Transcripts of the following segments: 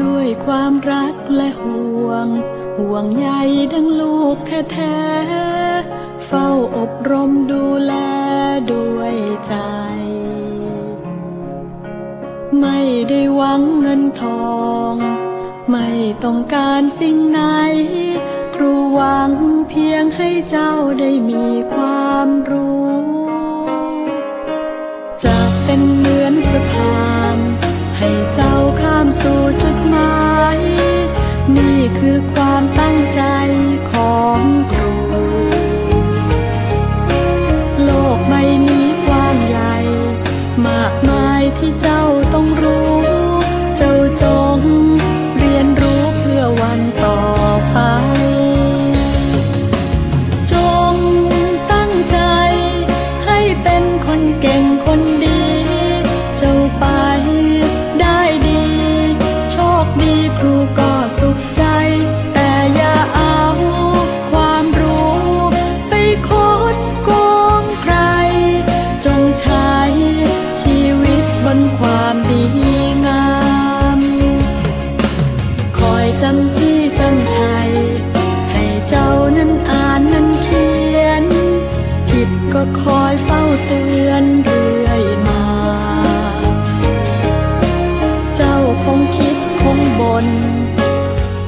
ด้วยความรักและห่วง ห่วงใยดังลูกแท้ๆ เฝ้าอบรมดูแลด้วยใจ ไม่ได้หวังเงินทอง ไม่ต้องการสิ่งไหน ครูหวังเพียงให้เจ้าได้มีความรู้ จะเป็นเหมือนสะพาน ให้เจ้าข้ามสู่จุดหมาย นี่คือความตั้งใจของครู โลกใบนี้กว้างใหญ่ มากมายที่เจ้าต้องรู้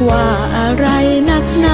ว่าอะไรนักหนา